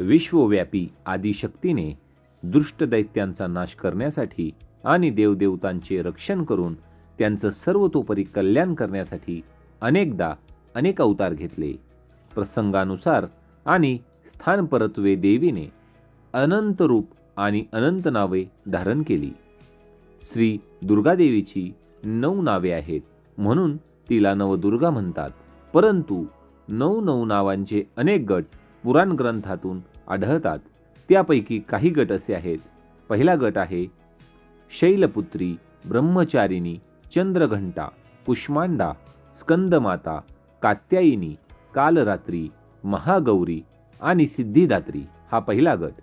विश्वव्यापी आदिशक्तीने दुष्ट दैत्यांचा नाश करण्यासाठी आणि देवदेवतांचे रक्षण करून त्यांचं सर्वतोपरी कल्याण करण्यासाठी अनेकदा अनेक अवतार घेतले. प्रसंगानुसार आणि स्थानपरत्वे देवीने अनंत रूप आणि अनंत नावे धारण केली. श्री दुर्गादेवीची नऊ नावे आहेत म्हणून तिला नवदुर्गा म्हणतात. परंतु नऊ नऊ नावांचे अनेक गट पुराण ग्रंथातून आढळतात. त्यापैकी काही गट असे आहेत. पहिला गट आहे शैलपुत्री ब्रह्मचारिणी चंद्रघंटा कुष्मांडा स्कंदमाता कात्यायिनी कालरात्री महागौरी आणि सिद्धिदात्री हा पहिला गट.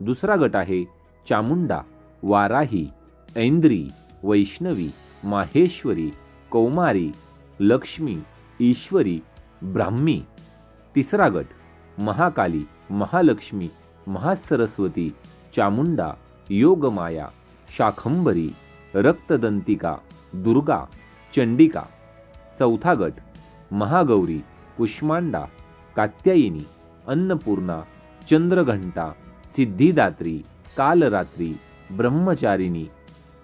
दुसरा गट आहे चामुंडा वाराही ऐंद्री वैष्णवी माहेश्वरी कौमारी लक्ष्मी ईश्वरी ब्राह्मी. तिसरा गट महाकाली महालक्ष्मी महासरस्वती चामुंडा योगमाया शाखंबरी रक्तदंतिका दुर्गा चंडिका चौथा गट महागौरी कुष्मांडा कात्यायिनी अन्नपूर्णा चंद्रघंटा सिद्धिदात्री कालरात्री ब्रह्मचारिणी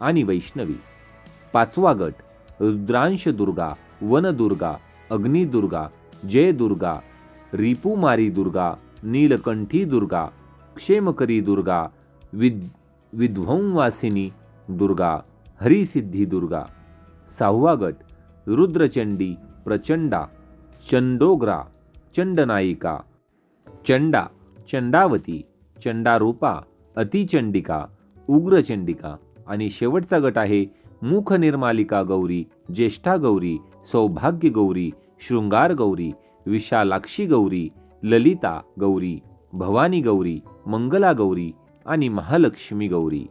आणि वैष्णवी. पाचवा गट रुद्रांश दुर्गा वनदुर्गा अग्निदुर्गा जयदुर्गा रिपुमारी दुर्गा नीलकंठी दुर्गा क्षेमकरी दुर्गा विद विध्वंवासिनी दुर्गा हरिसिद्धी दुर्गा सहावा गट रुद्रचंडी प्रचंडा चंडोग्रा चंडनायिका चंडा चंडावती चंडारूपा अतिचंडिका उग्रचंडिका आणि शेवटचा गट आहे मुख निर्मालिका गौरी ज्येष्ठा गौरी सौभाग्य गौरी शृंगार गौरी विशालाक्षी गौरी ललिता गौरी भवानी गौरी मंगला गौरी आणि महालक्ष्मी गौरी.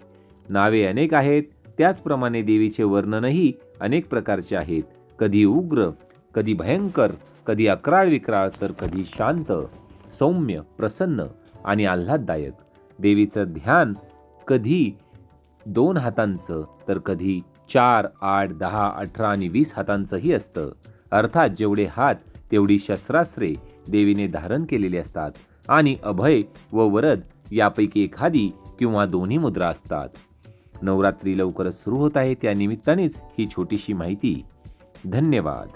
नावे अनेक आहेत त्याचप्रमाणे देवीचे वर्णनही अनेक प्रकारचे आहेत. कधी उग्र कधी भयंकर कधी अकराळ विक्राळ तर कधी शांत सौम्य प्रसन्न आणि आल्हाददायक. देवीचं ध्यान कधी दोन हातांचं तर कधी चार आठ दहा अठरा आणि वीस हातांचंही असतं. अर्थात जेवढे हात तेवढी शस्त्रास्त्रे देवीने धारण केलेली असतात आणि अभय व वरद यापैकी एखादी किंवा दोन्ही मुद्रा असतात. नवरात्री लवकरच सुरू होत आहे. त्या निमित्तानेच ही छोटीशी माहिती. धन्यवाद.